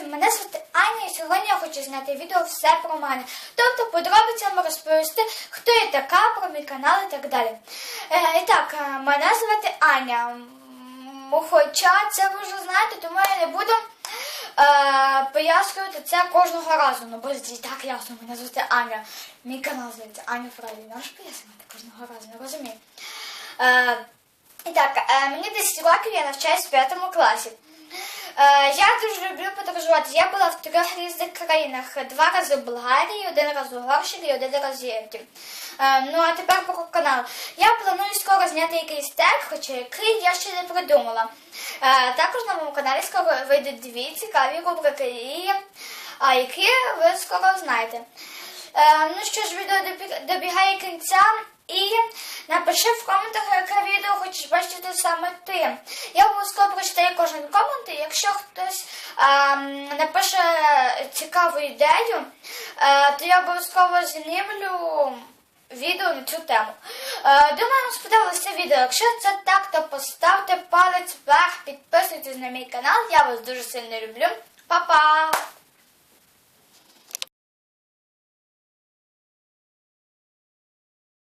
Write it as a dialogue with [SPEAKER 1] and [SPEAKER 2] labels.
[SPEAKER 1] мене звати Аня і сьогодні я хочу зняти відео все про мене. Тобто подробицями розповісти, хто я така, про мій канал і так далі. Е, і так, е, мене звати Аня. Хоча це ви вже знаєте, тому я не буду е, пояснювати це кожного разу. Ну, бо і так ясно, мене звати Аня. Мій канал зветься Аня Фрейді. Не можеш пояснювати кожного разу, не розумію. І так, мені 10 років, я навчаюсь в 5 класі. Е, я дуже люблю подорожувати. Я була в трьох різних країнах: два рази в Болгарії, один раз у Угорщині і один раз в Європі. Е, ну а тепер про канал. Я планую скоро зняти якийсь тег, хоча який я ще не придумала. Е, також на моєму каналі скоро вийдуть дві цікаві рубрики, а, які ви скоро знаєте. Ну що ж, відео добігає кінця. І напиши в коментах, яке відео хочеш бачити саме ти. Я обов'язково прочитаю кожен комент, і якщо хтось ем, напише цікаву ідею, е, то я обов'язково знімлю відео на цю тему. Е, думаю, вам сподобалося відео. Якщо це так, то поставте палець вверх, підписуйтесь на мій канал. Я вас дуже сильно люблю. Па-па!